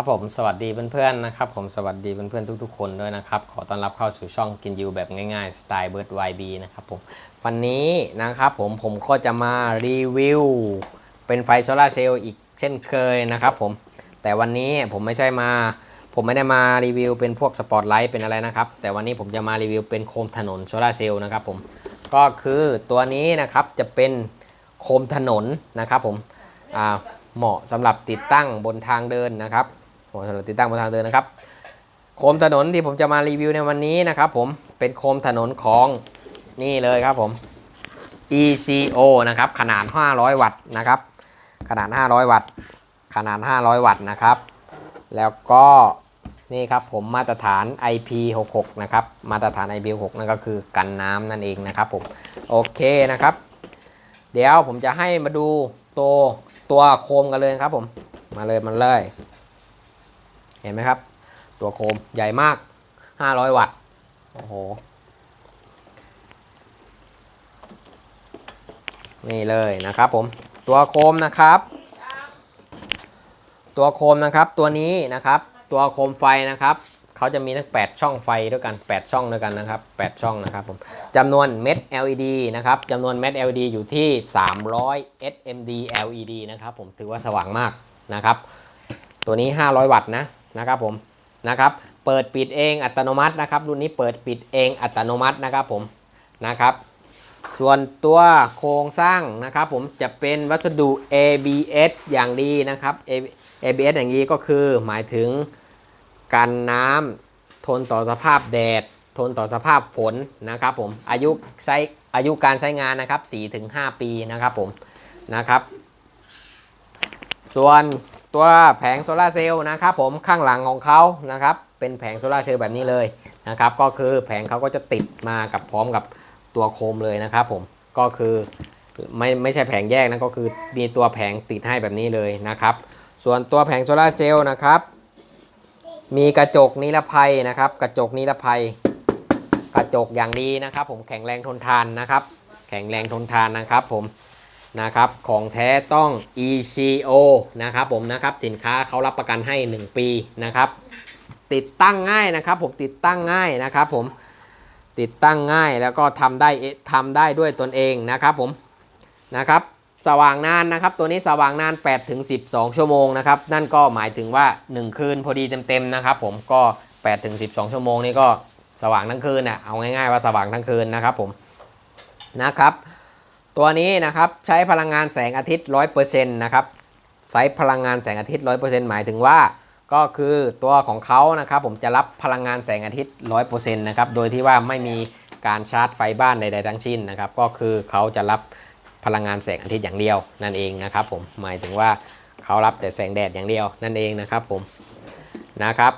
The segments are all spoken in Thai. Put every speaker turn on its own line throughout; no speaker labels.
ครับผมสวัสดีเพื่อนๆนะครับผมสวัสดีเพื่อนๆทุกๆ คนด้วยนะครับ ขอต้อนรับเข้าสู่ช่องกินยูแบบง่ายๆสไตล์เบิร์ดไวบีนะครับผมวันนี้นะครับผมผมก็จะมารีวิวเป็นไฟโซลาเซลล์อีกเช่นเคยนะครับผมแต่วันนี้ผมไม่ใช่มา ผมไม่ได้มารีวิวเป็นพวกสปอตไลท์เป็นอะไรนะครับ แต่วันนี้ผมจะมารีวิวเป็นโคมถนนโซลาเซลล์นะครับผมก็คือตัวนี้นะครับจะเป็นโคมถนนนะครับผมเหมาะสำหรับติดตั้งบนทางเดินนะครับ โอ้สำหรับติดตั้งบนทางเดินนะครับ โคมถนนที่ผมจะมารีวิวในวันนี้นะครับผมเป็นโคมถนนของนี่เลยครับผม ECO นะครับขนาด 500 วัตต์นะครับขนาด 500 วัตต์ขนาด 500 วัตต์นะครับ แล้วก็นี่ครับผมมาตรฐาน IP66 นะครับมาตรฐาน IP66 นั่นก็คือกันน้ำนั่นเองนะครับผมโอเคนะครับ เดี๋ยวผมจะให้มาดูตัวตัวโคมกันเลยครับผมมาเลยมันเลย เห็นไหมครับ ตัวโคมใหญ่มาก 500 วัตต์ โอ้โห นี่เลยนะครับผม ตัวโคมนะครับ ตัวโคมนะครับ ตัวนี้นะครับ ตัวโคมไฟนะครับ เขาจะมีทั้ง 8 ช่องไฟด้วยกัน 8 ช่องด้วยกันนะครับ 8 ช่องนะครับผมจำนวนเม็ด LED นะครับจำนวนเม็ด LED อยู่ที่ 300 SMD LED นะครับผม ถือว่าสว่างมากนะครับ ตัวนี้ 500 วัตต์นะ นะครับผมนะครับเปิดปิดเองอัตโนมัตินะครับรุ่นนี้เปิดปิดเองอัตโนมัตินะครับผมนะครับ ส่วนตัวโครงสร้างนะครับผมจะเป็นวัสดุ ABS อย่างดีนะครับ ABS อย่างนี้ก็คือหมายถึงกันน้ำทนต่อสภาพแดด ทนต่อสภาพฝนนะครับผมอายุใช้อายุการใช้งานนะครับ4-5 ปีนะครับผมนะครับ ส่วน ตัวแผงโซลาร์เซลล์นะครับผมข้างหลังของเขานะครับเป็นแผงโซลาร์เซลล์แบบนี้เลยนะครับก็คือแผงเขาก็จะติดมากับพร้อมกับตัวโคมเลยนะครับผมก็คือไม่ไม่ใช่แผงแยกนะก็คือมีตัวแผงติดให้แบบนี้เลยนะครับ ส่วนตัวแผงโซลาร์เซลล์นะครับมีกระจกนิรภัยนะครับ กระจกนิรภัย กระจกอย่างดีนะครับ ผมแข็งแรงทนทานนะครับ แข็งแรงทนทานนะครับ ผม นะครับของแท้ต้อง ECO นะครับผมนะครับสินค้าเขารับประกันให้ 1 ปีนะครับติดตั้งง่ายนะครับผมติดตั้งง่ายนะครับผมติดตั้งง่ายแล้วก็ทำได้ทำได้ด้วยตนเองนะครับผมนะครับสว่างนานนะครับตัวนี้สว่างนาน8ถึง12 ชั่วโมงนะครับนั่นก็หมายถึงว่า 1 คืนพอดีเต็มๆนะครับผมก็8ถึง12 ชั่วโมงนี่ก็สว่างทั้งคืนน่ะเอาง่ายๆว่าสว่างทั้งคืนนะครับผมนะครับ ตัวนี้นะครับใช้พลังงานแสงอาทิตย์ 100%นะครับใช้พลังงานแสงอาทิตย์ 100%หมายถึงว่าก็คือตัวของเขานะครับผมจะรับพลังงานแสงอาทิตย์ 100%นะครับโดยที่ว่าไม่มีการชาร์จไฟบ้านใดๆทั้งสิ้นนะครับก็คือเขาจะรับพลังงานแสงอาทิตย์อย่างเดียวนั่นเองนะครับผมหมายถึงว่าเขารับแต่แสงแดดอย่างเดียวนั่นเองนะครับผมนะครับ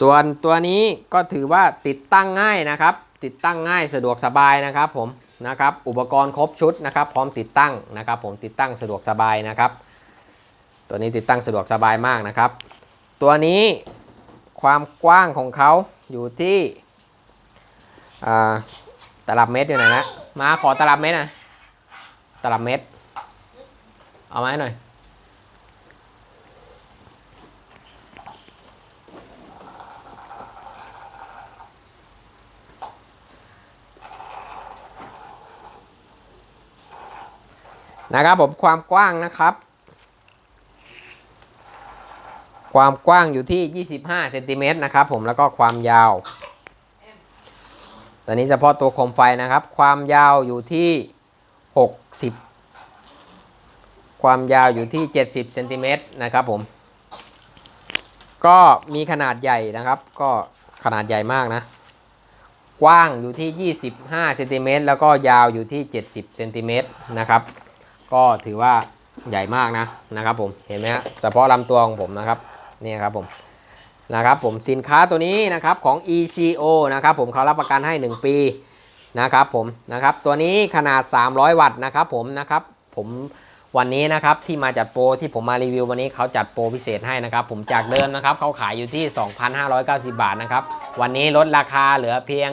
ส่วนตัวนี้ก็ถือว่าติดตั้งง่ายนะครับ ติดตั้งง่ายสะดวกสบายนะครับผมนะครับอุปกรณ์ครบชุดนะครับ พร้อมติดตั้งนะครับผมติดตั้งสะดวกสบายนะครับ ตัวนี้ติดตั้งสะดวกสบายมากนะครับ ตัวนี้ความกว้างของเขาอยู่ที่อ่าตลับเมตรอยู่ไหนนะมาขอตลับเมตรนะตลับเมตรเอามาให้หน่อย นะครับผมความกว้างนะครับ ความกว้างอยู่ที่ 25เซนติเมตรนะครับผมแล้วก็ความยาวตอนนี้เฉพาะตัวโคมไฟนะครับ ความยาวอยู่ที่ 60 ความยาวอยู่ที่ 70เซนติเมตรนะครับผมก็มีขนาดใหญ่นะครับ ก็ขนาดใหญ่มากนะ กว้างอยู่ที่ 25เซนติเมตรแล้วก็ยาวอยู่ที่ 70เซนติเมตรนะครับ ก็ถือว่าใหญ่มากนะนะครับผมเห็นไหมฮะเฉพาะลำตัวของผมนะครับนี่ครับผมนะครับผมสินค้าตัวนี้นะครับของ ECO นะครับผมเขารับประกันให้ 1 ปีนะครับผมนะครับตัวนี้ขนาด 300 วัตต์นะครับผมนะครับผมวันนี้นะครับที่มาจัดโปรที่ผมมารีวิววันนี้เขาจัดโปรพิเศษให้นะครับผมจากเดิมนะครับเขาขายอยู่ที่ 2,590 บาทนะครับวันนี้ลดราคาเหลือเพียง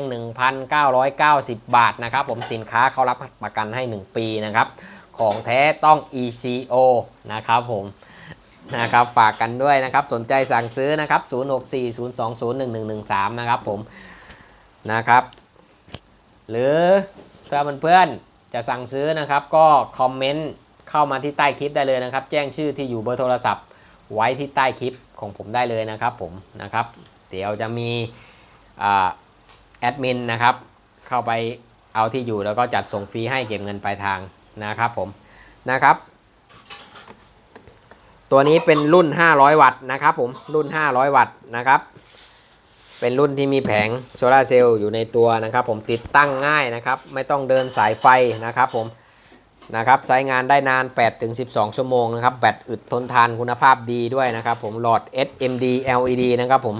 1,990 บาทนะครับผมสินค้าเขารับประกันให้ 1 ปีนะครับ ของแท้ต้อง ECO นะครับผมนะครับฝากกันด้วยนะครับสนใจสั่งซื้อนะครับ 0640201113 นะครับผมนะครับ หรือถ้าเพื่อนๆจะสั่งซื้อนะครับ ก็คอมเมนต์เข้ามาที่ใต้คลิปได้เลยนะครับ แจ้งชื่อที่อยู่เบอร์โทรศัพท์ ไว้ที่ใต้คลิปของผมได้เลยนะครับผมนะครับ เดี๋ยวจะมีแอดมินนะครับ เข้าไปเอาที่อยู่แล้วก็จัดส่งฟรีให้เก็บเงินปลายทาง นะครับผมนะครับ ตัวนี้เป็นรุ่น 500 วัตต์นะครับผมรุ่น 500 วัตต์นะครับ เป็นรุ่นที่มีแผงโซลาร์เซลล์อยู่ในตัวนะครับ ผมติดตั้งง่ายนะครับ ไม่ต้องเดินสายไฟนะครับผมนะครับใช้งานได้นาน 8-12 ชั่วโมงนะครับ แบตอึดทนทานคุณภาพดีด้วยนะครับผมหลอด SMD LED นะครับผม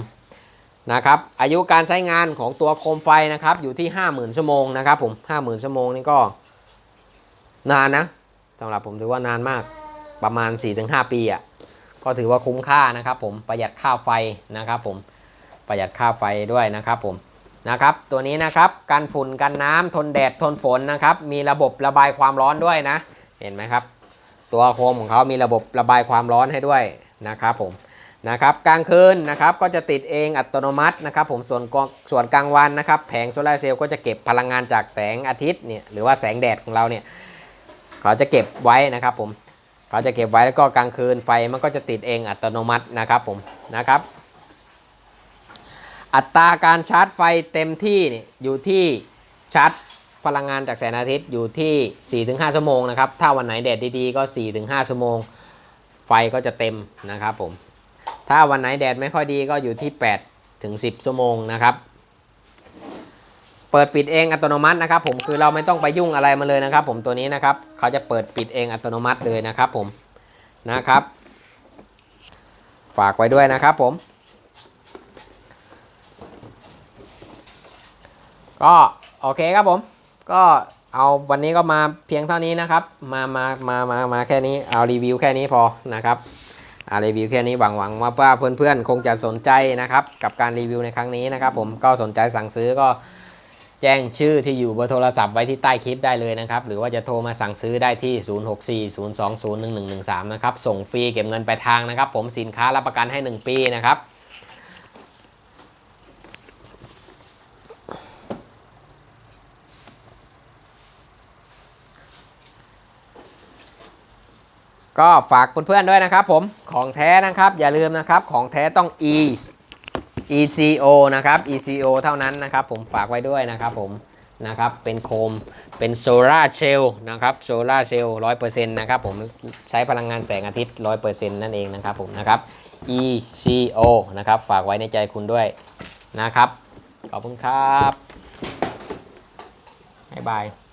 นะครับอายุการใช้งานของตัวโคมไฟนะครับอยู่ที่ 50,000 ชั่วโมงนะครับผม 50,000 ชั่วโมงนี่ก็ นานนะสำหรับผมถือว่านานมากประมาณ 4-5 ปีอะ่ะก็ถือว่าคุ้มค่านะครับผมประหยัดค่าไฟนะครับผมประหยัดค่าไฟด้วยนะครับผมนะครับตัวนี้นะครับกันฝุ่นกันน้ำทนแดดทนฝนนะครับมีระบบระบายความร้อนด้วยนะ เห็นไหมครับ ตัวโคมของเขามีระบบระบายความร้อนให้ด้วยนะครับผมนะครับกลางคืนนะครับก็จะติดเองอัตโนมัตินะครับผมส่วนกส่วนกลางวันนะครับแผงโซลาเซลล์ก็จะเก็บพลังงานจากแสงอาทิตย์เนี่ยหรือว่าแสงแดดของเราเนี่ย เขาจะเก็บไว้นะครับผมเขาจะเก็บไว้แล้วก็กลางคืนไฟมันก็จะติดเองอัตโนมัตินะครับผมนะครับ อัตราการชาร์จไฟเต็มที่นี่อยู่ที่ชาร์จพลังงานจากแสงอาทิตย์อยู่ที่ 4-5 ชั่วโมงนะครับถ้าวันไหนแดดดีๆก็ 4-5 ชั่วโมง ไฟก็จะเต็มนะครับผมถ้าวันไหนแดดไม่ค่อยดีก็อยู่ที่ 8 ถึง 10 ชั่วโมงนะครับ เปิดปิดเองอัตโนมัตินะครับผมคือเราไม่ต้องไปยุ่งอะไรมาเลยนะครับ ผมตัวนี้นะครับเขาจะเปิดปิดเองอัตโนมัติเลยนะครับ ผมนะครับ ฝากไว้ด้วยนะครับผม ก็โอเคครับผม ก็เอาวันนี้ก็มาเพียงเท่านี้นะครับ มามามามามาแค่นี้เอารีวิวแค่นี้พอนะครับอารีวิวแค่นี้หวังหวังว่าว่าเพื่อนๆคงจะสนใจนะครับ กับการรีวิวในครั้งนี้นะครับ ผมก็สนใจสั่งซื้อก็ แจ้งชื่อที่อยู่เบอร์โทรศัพท์ไว้ที่ใต้คลิปได้เลยนะครับ หรือว่าจะโทรมาสั่งซื้อได้ที่ 0640201113 นะครับ ส่งฟรีเก็บเงินปลายทางนะครับ ผมสินค้ารับประกันให้ 1 ปีนะครับก็ฝากเพื่อนๆด้วยนะครับผมของแท้นะครับอย่าลืมนะครับของแท้ต้อง e ECO นะครับ ECO เท่านั้นนะครับผมฝากไว้ด้วยนะครับผมนะครับเป็นโคมเป็นโซลาเซลล์นะครับโซลาเซลล์ร้อยเปอร์เซ็นต์นะครับผมใช้พลังงานแสงอาทิตย์ร้อยเปอร์เซ็นต์นั่นเองนะครับผมนะครับ ECO นะครับฝากไว้ในใจคุณด้วยนะครับ ขอบคุณครับบ๊ายบาย